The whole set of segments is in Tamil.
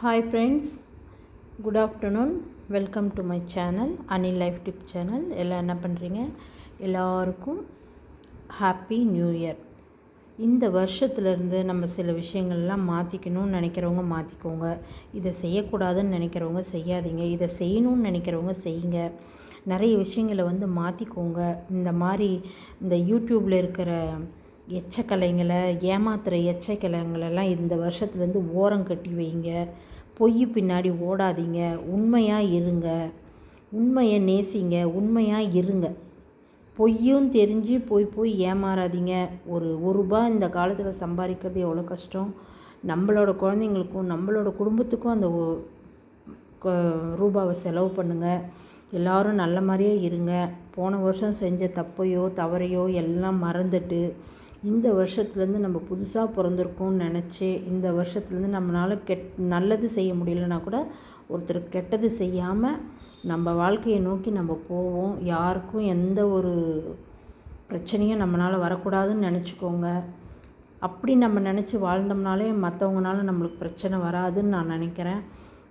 Hi friends good afternoon welcome to my channel Anil life tip channel எல்லாம் என்ன பண்ணுறீங்க எல்லாருக்கும் ஹாப்பி நியூ இயர் இந்த வருஷத்துலேருந்து நம்ம சில விஷயங்கள்லாம் மாற்றிக்கணும்னு நினைக்கிறவங்க மாற்றிக்கோங்க இதை செய்யக்கூடாதுன்னு நினைக்கிறவங்க செய்யாதீங்க. இதை செய்யணும்னு நினைக்கிறவங்க செய்யுங்க. நிறைய விஷயங்களை வந்து மாற்றிக்கோங்க இந்த மாதிரி இந்த யூடியூப்பில் இருக்கிற எச்சக்கலைங்களை ஏமாத்துகிற எச்சக்கலைங்களெல்லாம் இந்த வருஷத்துலேருந்து ஓரம் கட்டி வைங்க. பொய் பின்னாடி ஓடாதீங்க. உண்மையாக இருங்க. உண்மையை நேசிங்க. உண்மையாக இருங்க. பொய்யும் தெரிஞ்சு போய் போய் ஏமாறாதீங்க. ஒரு ஒரு ரூபா இந்த காலத்தில் சம்பாதிக்கிறது எவ்வளோ கஷ்டம்? நம்மளோட குழந்தைங்களுக்கும் நம்மளோட குடும்பத்துக்கும் அந்த ரூபாவை செலவு பண்ணுங்கள் எல்லாரும் நல்ல மாதிரியே இருங்க. போன வருஷம் செஞ்ச தப்பையோ தவறையோ எல்லாம் மறந்துட்டு இந்த வருஷத்துலேருந்து நம்ம புதுசாக பிறந்திருக்கோம்னு நினச்சி இந்த வருஷத்துலேருந்து நம்மளால் கெட் நல்லது செய்ய முடியலன்னா கூட ஒருத்தர் கெட்டது செய்யாமல் நம்ம வாழ்க்கையை நோக்கி நம்ம போவோம். யாருக்கும் எந்த ஒரு பிரச்சனையும் நம்மளால் வரக்கூடாதுன்னு நினச்சிக்கோங்க. அப்படி நம்ம நினச்சி வாழ்ந்தோம்னாலே மற்றவங்கனால நம்மளுக்கு பிரச்சனை வராதுன்னு நான் நினைக்கிறேன்.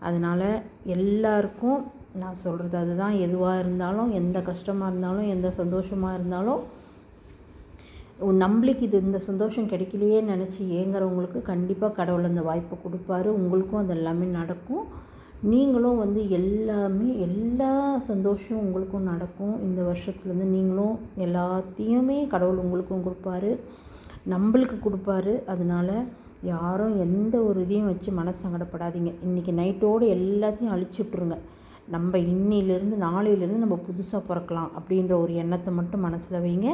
அதனால் எல்லாருக்கும் நான் சொல்கிறது அதுதான். எதுவாக இருந்தாலும் எந்த கஷ்டமாக இருந்தாலும் எந்த சந்தோஷமாக இருந்தாலும் நம்மளுக்கு இது இந்த சந்தோஷம் கிடைக்கலையே நினச்சி ஏங்குறவங்களுக்கு கண்டிப்பாக கடவுள் அந்த வாய்ப்பை கொடுப்பாரு. உங்களுக்கும் அது எல்லாமே நடக்கும். நீங்களும் வந்து எல்லாமே எல்லா சந்தோஷம் உங்களுக்கும் நடக்கும். இந்த வருஷத்துலேருந்து நீங்களும் எல்லாத்தையுமே கடவுள் உங்களுக்கும் கொடுப்பாரு. நம்மளுக்கு கொடுப்பாரு. அதனால யாரும் எந்த ஒரு இதையும் வச்சு மனசு சங்கடப்படாதீங்க. இன்றைக்கி நைட்டோடு எல்லாத்தையும் அழிச்சுட்ருங்க நம்ம இன்னிலேருந்து நாளையிலேருந்து நம்ம புதுசாக பிறக்கலாம் அப்படின்ற ஒரு எண்ணத்தை மட்டும் மனசில் வைங்க.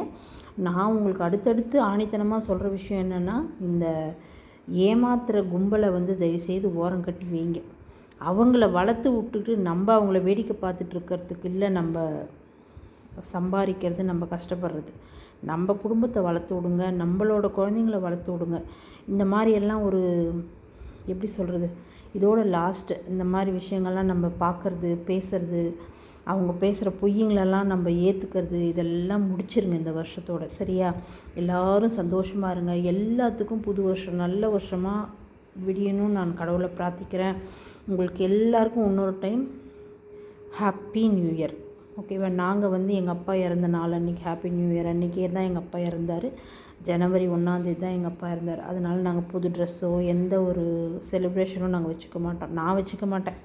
நான் உங்களுக்கு அடுத்தடுத்து ஆணித்தனமாக சொல்கிற விஷயம் என்னென்னா இந்த ஏமாத்துகிற கும்பலை வந்து தயவுசெய்து ஓரம் கட்டி வைங்க. அவங்கள வளர்த்து விட்டுட்டு நம்ம அவங்கள வேடிக்கை பார்த்துட்டு இருக்கிறதுக்கு இல்லை நம்ம சம்பாதிக்கிறது நம்ம கஷ்டப்படுறது. நம்ம குடும்பத்தை வளர்த்து விடுங்க நம்மளோட குழந்தைங்கள வளர்த்து விடுங்க. இந்த மாதிரியெல்லாம் ஒரு எப்படி சொல்கிறது இதோட லாஸ்ட்டு இந்த மாதிரி விஷயங்கள்லாம் நம்ம பார்க்குறது பேசுறது அவங்க பேசுகிற பொய்யுங்களெல்லாம் நம்ம ஏற்றுக்கிறது இதெல்லாம் முடிச்சிருங்க இந்த வருஷத்தோட சரியா? எல்லாரும் சந்தோஷமாக இருங்க. எல்லாத்துக்கும் புது வருஷம் நல்ல வருஷமாக விடியணும்னு நான் கடவுளை பிரார்த்திக்கிறேன். உங்களுக்கு எல்லாருக்கும் இன்னொரு டைம் ஹாப்பி நியூ இயர் ஓகேவா நாங்கள் வந்து எங்கள் அப்பா இறந்த நாள் அன்றைக்கி ஹாப்பி நியூ இயர் அன்றைக்கே தான் எங்கள் அப்பா இறந்தார். ஜனவரி ஒன்றாந்தேதி தான் எங்கள் அப்பா இருந்தார். அதனால நாங்கள் புது ட்ரெஸ்ஸோ எந்த ஒரு செலிப்ரேஷனும் நாங்கள் வச்சுக்க மாட்டோம். நான் வச்சுக்க மாட்டேன்.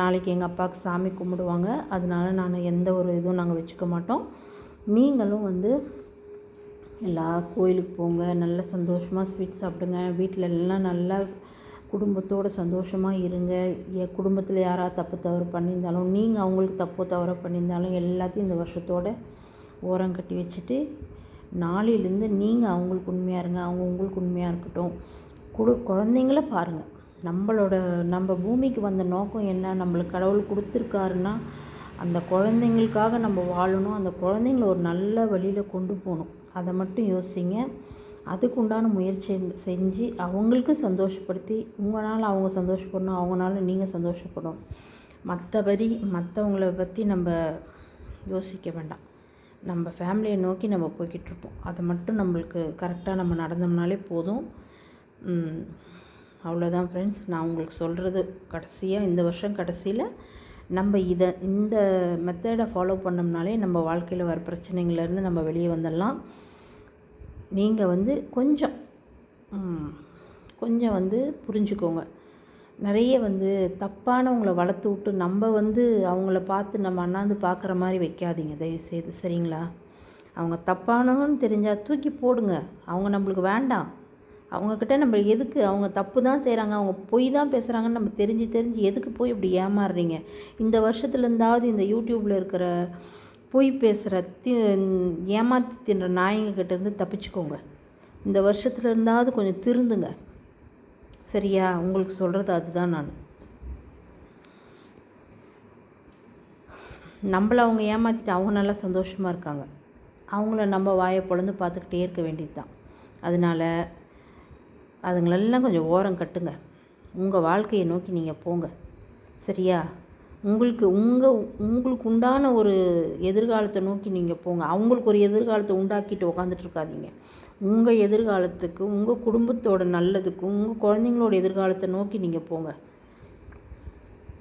நாளைக்கு எங்கள் அப்பாவுக்கு சாமி கும்பிடுவாங்க. அதனால நான் எந்த ஒரு இதுவும் நாங்கள் வச்சுக்க மாட்டோம். நீங்களும் வந்து எல்லா கோயிலுக்கு போங்க. நல்ல சந்தோஷமாக ஸ்வீட் சாப்பிடுங்க. வீட்டில் எல்லாம் நல்லா குடும்பத்தோட சந்தோஷமாக இருங்க. என் குடும்பத்தில் யாராவது தப்பு தவறு பண்ணியிருந்தாலும் நீங்கள் அவங்களுக்கு தப்பு தவறு பண்ணியிருந்தாலும் எல்லாத்தையும் இந்த வருஷத்தோட ஓரம் கட்டி வச்சுட்டு நாளையிலேருந்து நீங்கள் அவங்களுக்கு உண்மையாக இருங்க அவங்க உங்களுக்கு உண்மையாக இருக்கட்டும். குடு குழந்தைங்கள பாருங்கள் நம்மளோட நம்ம பூமிக்கு வந்த நோக்கம் என்ன? நம்மளுக்கு கடவுள் கொடுத்துருக்காருன்னா அந்த குழந்தைங்களுக்காக நம்ம வாழணும். அந்த குழந்தைங்கள ஒரு நல்ல வழியில் கொண்டு போகணும். அதை மட்டும் யோசிங்க. அதுக்கு உண்டான முயற்சி செஞ்சு அவங்களுக்கு சந்தோஷப்படுத்தி உங்களால் அவங்க சந்தோஷப்படணும் அவங்களால நீங்கள் சந்தோஷப்படணும். மற்றபடி மற்றவங்கள பற்றி நம்ம யோசிக்க வேண்டாம். நம்ம ஃபேமிலியை நோக்கி நம்ம போய்கிட்டு இருப்போம் அதை மட்டும் நம்மளுக்கு கரெக்டாக நம்ம நடந்தோம்னாலே போதும். அவ்வளோதான் ஃப்ரெண்ட்ஸ் நான் உங்களுக்கு சொல்கிறது கடைசியாக இந்த வருஷம் கடைசியில் நம்ம இதை இந்த மெத்தடை ஃபாலோ பண்ணோம்னாலே நம்ம வாழ்க்கையில் வர பிரச்சனைங்கள்லேருந்து நம்ம வெளியே வந்துடலாம். நீங்கள் வந்து கொஞ்சம் கொஞ்சம் வந்து புரிஞ்சுக்கோங்க. நிறைய வந்து தப்பானவங்கள வளர்த்து விட்டு நம்ம வந்து அவங்கள பார்த்து நம்ம அண்ணாந்து பார்க்குற மாதிரி வைக்காதீங்க தயவுசெய்து. சரிங்களா? அவங்க தப்பானவங்கன்னு தெரிஞ்சால் தூக்கி போடுங்க. அவங்க நம்மளுக்கு வேண்டாம். அவங்கக்கிட்ட நம்ம எதுக்கு? அவங்க தப்பு தான் செய்கிறாங்க அவங்க பொய் தான் பேசுகிறாங்கன்னு நம்ம தெரிஞ்சு தெரிஞ்சு எதுக்கு போய் இப்படி ஏமாறுறீங்க? இந்த வருஷத்துலேருந்தாவது இந்த யூடியூப்பில் இருக்கிற பொய் பேசுகிற தி ஏமாத்தி தின்ற நாயங்கக்கிட்டேருந்து தப்பிச்சுக்கோங்க. இந்த வருஷத்துல இருந்தாவது கொஞ்சம் திருந்துங்க. சரியா? உங்களுக்கு சொல்கிறது அதுதான் நான். நம்மளை அவங்க ஏமாற்றிட்டு அவங்க நல்லா சந்தோஷமாக இருக்காங்க. அவங்கள நம்ம வாயை பொழந்து பார்த்துக்கிட்டே இருக்க வேண்டியது தான் அதனால் அதுங்களெல்லாம் கொஞ்சம் ஓரம் கட்டுங்க. உங்கள் வாழ்க்கையை நோக்கி நீங்கள் போங்க. சரியா? உங்களுக்கு உங்கள் உங்களுக்கு உண்டான ஒரு எதிர்காலத்தை நோக்கி நீங்கள் போங்க. அவங்களுக்கு ஒரு எதிர்காலத்தை உண்டாக்கிட்டு உக்காந்துட்டு இருக்காதீங்க. உங்கள் எதிர்காலத்துக்கு உங்கள் குடும்பத்தோட நல்லதுக்கும் உங்கள் குழந்தைங்களோட எதிர்காலத்தை நோக்கி நீங்கள் போங்க.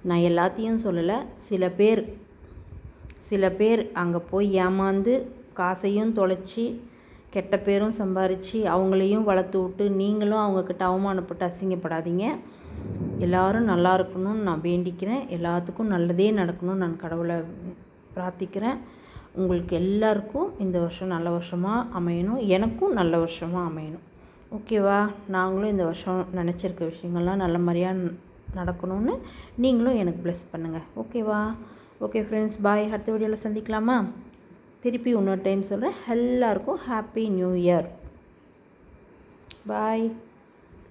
நான் எல்லாத்தையும் சொல்லலை. சில பேர் சில பேர் அங்கே போய் ஏமாந்து காசையும் தொலைச்சி கெட்ட பேரும் சம்பாரித்து அவங்களையும் வளர்த்து விட்டு நீங்களும் அவங்கக்கிட்ட அவமானப்பட்டு அசிங்கப்படாதீங்க. எல்லோரும் நல்லா இருக்கணும்னு நான் வேண்டிக்கிறேன். எல்லாத்துக்கும் நல்லதே நடக்கணும்னு நான் கடவுளை பிரார்த்திக்கிறேன். உங்களுக்கு எல்லாருக்கும் இந்த வருஷம் நல்ல வருஷமாக அமையணும். எனக்கும் நல்ல வருஷமாக அமையணும். ஓகேவா நாங்களும் இந்த வருஷம் நினச்சிருக்க விஷயங்கள்லாம் நல்ல மாதிரியாக நடக்கணும்னு நீங்களும் எனக்கு ப்ளெஸ் பண்ணுங்கள் ஓகேவா ஓகே ஃப்ரெண்ட்ஸ் பாய் அடுத்த வீடியோவில் சந்திக்கலாமா? திருப்பி இன்னொரு டைம் சொல்கிறேன் எல்லாருக்கும் ஹாப்பி நியூ இயர் பாய்